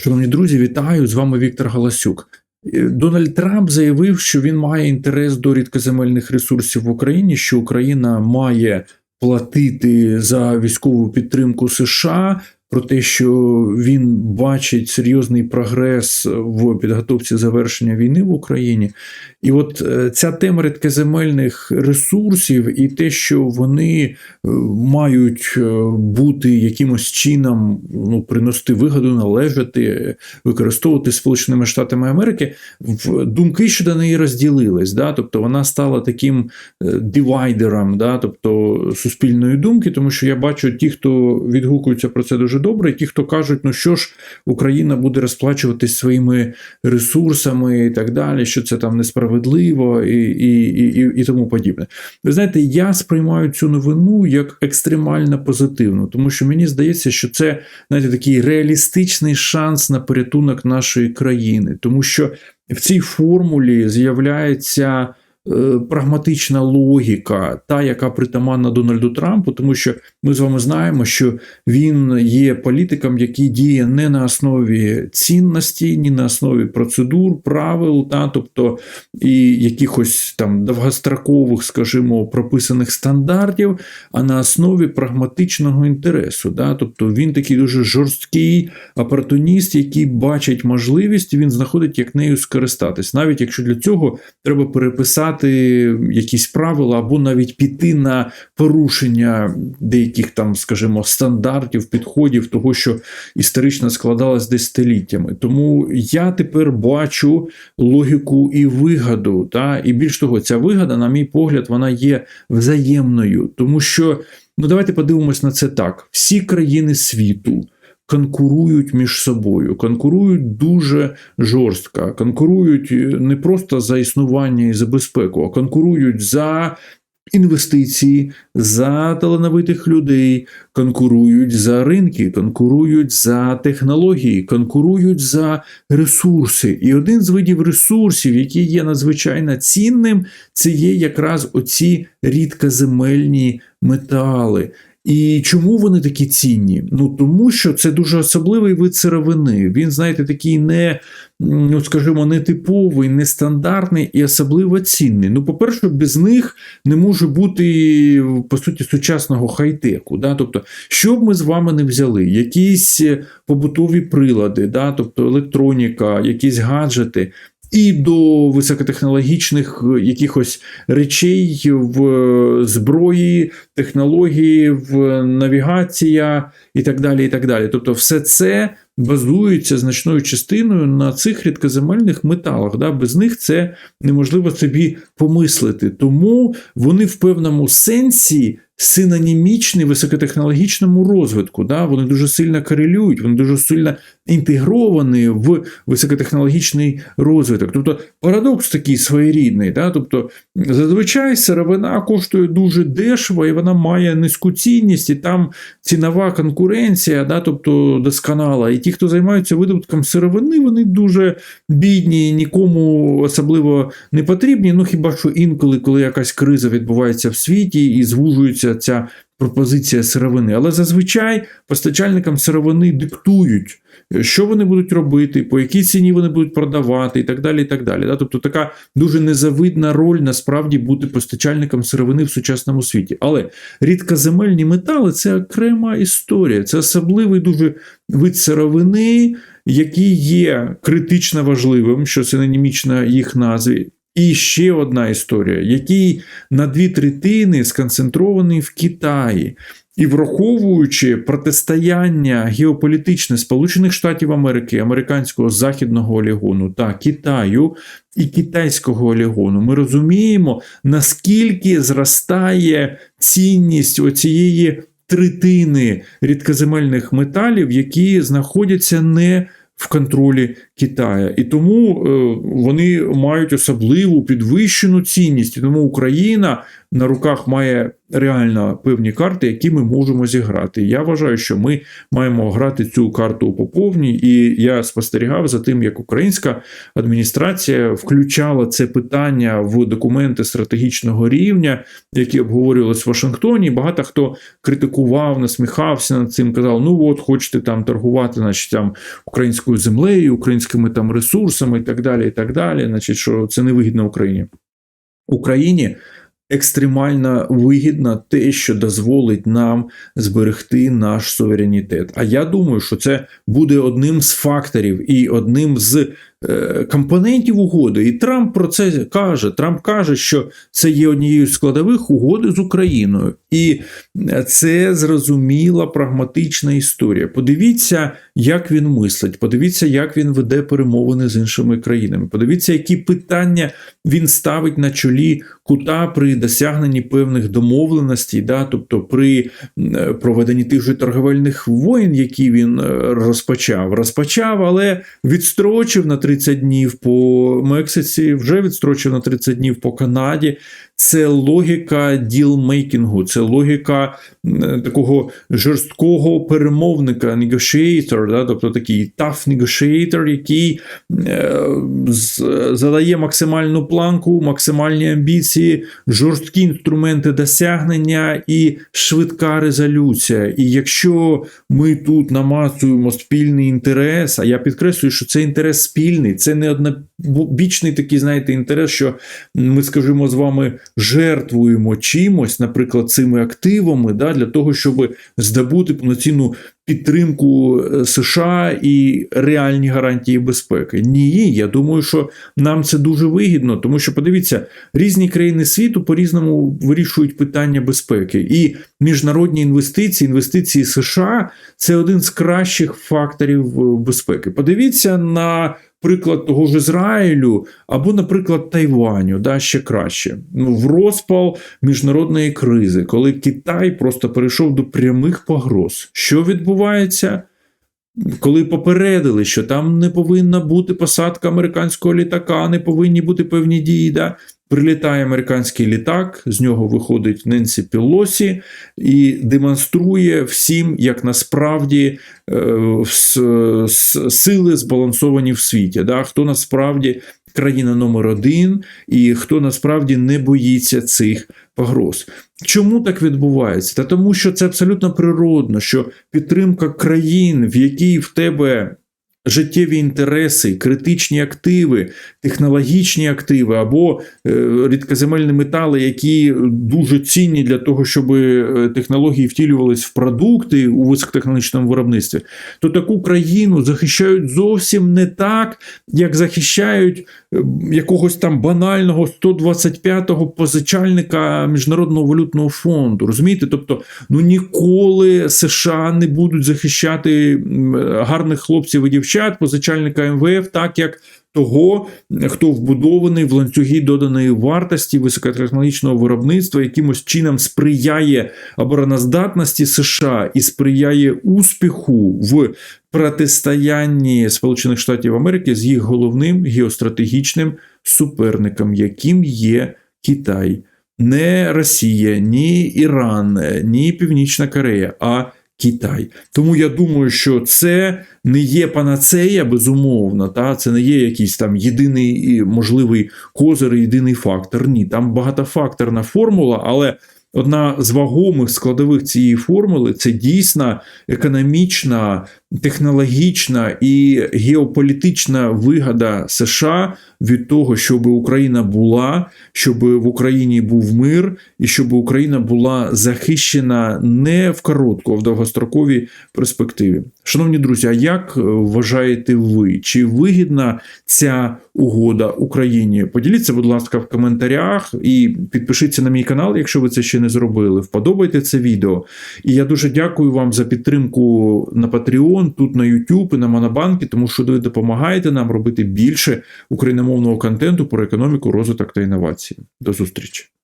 Шановні друзі, вітаю! З вами Віктор Галасюк. Е, Дональд Трамп заявив, що він має інтерес до рідкоземельних ресурсів в Україні, що Україна має платити за військову підтримку США. Про те, що він бачить серйозний прогрес в підготовці завершення війни в Україні, і от е, ця тема рідкоземельних ресурсів, і те, що вони е, мають е, бути якимось чином ну, приносити вигоду, належати, використовувати Сполученими Штатами Америки, думки щодо неї розділились. Да? Тобто вона стала таким дивайдером, да? тобто суспільної думки, тому що я бачу ті, хто відгукуються про це дуже добре, і ті, хто кажуть, ну що ж, Україна буде розплачуватись своїми ресурсами і так далі, що це там несправедливо і, і, і, і тому подібне. Ви знаєте, я сприймаю цю новину як екстремально позитивну, тому що мені здається, що це знаєте, такий реалістичний шанс на порятунок нашої країни, тому що в цій формулі з'являється. Е, прагматична логіка, та, яка притаманна Дональду Трампу, тому що ми з вами знаємо, що він є політиком, який діє не на основі цінності, ні на основі процедур, правил, та, тобто і якихось там довгострокових, скажімо, прописаних стандартів, а на основі прагматичного інтересу. Та, тобто він такий дуже жорсткий опортуніст, який бачить можливість, він знаходить, як нею скористатись, навіть якщо для цього треба переписати якісь правила, або навіть піти на порушення деяких там, скажімо, стандартів, підходів того, що історично складалось десятиліттями. Тому я тепер бачу логіку і вигаду. Та? І більш того, ця вигода, на мій погляд, вона є взаємною, тому що ну давайте подивимось на це так: всі країни світу конкурують між собою, конкурують дуже жорстко, конкурують не просто за існування і за безпеку, а конкурують за. Інвестиції за талановитих людей конкурують за ринки, конкурують за технології, конкурують за ресурси. І один з видів ресурсів, який є надзвичайно цінним, це є якраз оці рідкоземельні метали. І чому вони такі цінні? Ну тому що це дуже особливий вид сировини. Він, знаєте, такий не, ну скажімо, нетиповий, нестандартний і особливо цінний. Ну, по-перше, без них не може бути по суті сучасного хай-теку. Да? Тобто, що б ми з вами не взяли, якісь побутові прилади, да? тобто електроніка, якісь гаджети і до високотехнологічних е, якихось речей в е, зброї, технології, в навігація і так далі. і так далі. Тобто, все це базується значною частиною на цих рідкоземельних металах. Да? Без них це неможливо собі помислити. Тому вони в певному сенсі синонімічні високотехнологічному розвитку. Да? Вони дуже сильно корелюють, вони дуже сильно інтегровані в високотехнологічний розвиток. Тобто парадокс такий своєрідний. Да? Тобто, зазвичай сировина коштує дуже дешево, і вона має низьку цінність, і там цінова конкуренція, да? тобто досконала. І ті, хто займаються видобутком сировини, вони дуже бідні, нікому особливо не потрібні. Ну хіба що інколи, коли якась криза відбувається в світі і звужується стосується ця пропозиція сировини. Але зазвичай постачальникам сировини диктують, що вони будуть робити, по якій ціні вони будуть продавати, і так далі. і так далі. Тобто така дуже незавидна роль насправді бути постачальником сировини в сучасному світі. Але рідкоземельні метали це окрема історія, це особливий дуже вид сировини. Який є критично важливим, що синонімічна їх назві, і ще одна історія, який на дві третини сконцентрований в Китаї. І враховуючи протистояння геополітичне Сполучених Штатів Америки, американського західного олігону та Китаю і китайського олігону, ми розуміємо, наскільки зростає цінність оцієї третини рідкоземельних металів, які знаходяться не в контролі Китаю. І тому е, вони мають особливу підвищену цінність. І тому Україна на руках має реально певні карти, які ми можемо зіграти. Я вважаю, що ми маємо грати цю карту по повній, і я спостерігав за тим, як українська адміністрація включала це питання в документи стратегічного рівня, які обговорювалися в Вашингтоні. Багато хто критикував, насміхався над цим, казав: ну от хочете там торгувати, значить там українською землею, українськими там ресурсами і так далі. і так далі, Значить, що це не вигідно Україні. Україні екстремально вигідно те, що дозволить нам зберегти наш суверенітет. А я думаю, що це буде одним з факторів і одним з е, компонентів угоди. І Трамп про це каже. Трамп каже, що це є однією з складових угоди з Україною. І це зрозуміла прагматична історія. Подивіться, як він мислить, подивіться, як він веде перемовини з іншими країнами. Подивіться, які питання він ставить на чолі кута при досягненні певних домовленостей, да, тобто при е, проведенні тих же торговельних воєн, які він е, розпочав, розпочав, але відстрочив на 30 днів по Мексиці, вже відстрочив на 30 днів по Канаді. Це логіка ділмейкінгу, це логіка е, такого жорсткого перемовника, negotiator, да, тобто такий tough negotiator, який е, задає максимальну планку, максимальні амбіції, жорсткі інструменти досягнення і швидка резолюція. І якщо ми тут намацуємо спільний інтерес, а я підкреслюю, що це інтерес спільний, це не однобічний такий, знаєте, інтерес, що ми скажімо з вами жертвуємо чимось, наприклад, цими активами, да, для того, щоб здобути повноцінну підтримку е, США і реальні гарантії безпеки. Ні, я думаю, що нам це дуже вигідно, тому що подивіться, різні країни світу по-різному вирішують питання безпеки. І міжнародні інвестиції, інвестиції США це один з кращих факторів е, безпеки. Подивіться на приклад того ж Ізраїлю або, наприклад, Тайваню, да, ще краще. Ну, в розпал міжнародної кризи, коли Китай просто перейшов до прямих погроз. Що відбувається? Коли попередили, що там не повинна бути посадка американського літака, не повинні бути певні дії, да? Прилітає американський літак, з нього виходить Ненсі Пілосі і демонструє всім, як насправді е, сили збалансовані в світі. Да? Хто насправді країна номер один і хто насправді не боїться цих погроз. Чому так відбувається? Та тому, що це абсолютно природно, що підтримка країн, в якій в тебе життєві інтереси, критичні активи, технологічні активи або е, рідкоземельні метали, які дуже цінні для того, щоб е, технології втілювалися в продукти у високотехнологічному виробництві, то таку країну захищають зовсім не так, як захищають е, якогось там банального 125-го позичальника Міжнародного валютного фонду. Розумієте? Тобто, ну ніколи США не будуть захищати гарних хлопців і дівчат дівчат, позичальника МВФ, так як того, хто вбудований в ланцюги доданої вартості високотехнологічного виробництва, якимось чином сприяє обороноздатності США і сприяє успіху в протистоянні Сполучених Штатів Америки з їх головним геостратегічним суперником, яким є Китай. Не Росія, ні Іран, ні Північна Корея, а Китай. Тому я думаю, що це не є панацея, безумовно, та це не є якийсь там єдиний можливий козир, єдиний фактор. Ні, там багатофакторна формула, але одна з вагомих складових цієї формули це дійсна економічна, технологічна і геополітична вигода США від того, щоб Україна була, щоб в Україні був мир, і щоб Україна була захищена не в коротку, а в довгостроковій перспективі. Шановні друзі, а як вважаєте ви? Чи вигідна ця угода Україні? Поділіться, будь ласка, в коментарях і підпишіться на мій канал, якщо ви це ще не зробили. Вподобайте це відео. І я дуже дякую вам за підтримку на Patreon, тут на YouTube і на Монобанки, тому що ви допомагаєте нам робити більше україномовного контенту про економіку, розвиток та інновації. До зустрічі!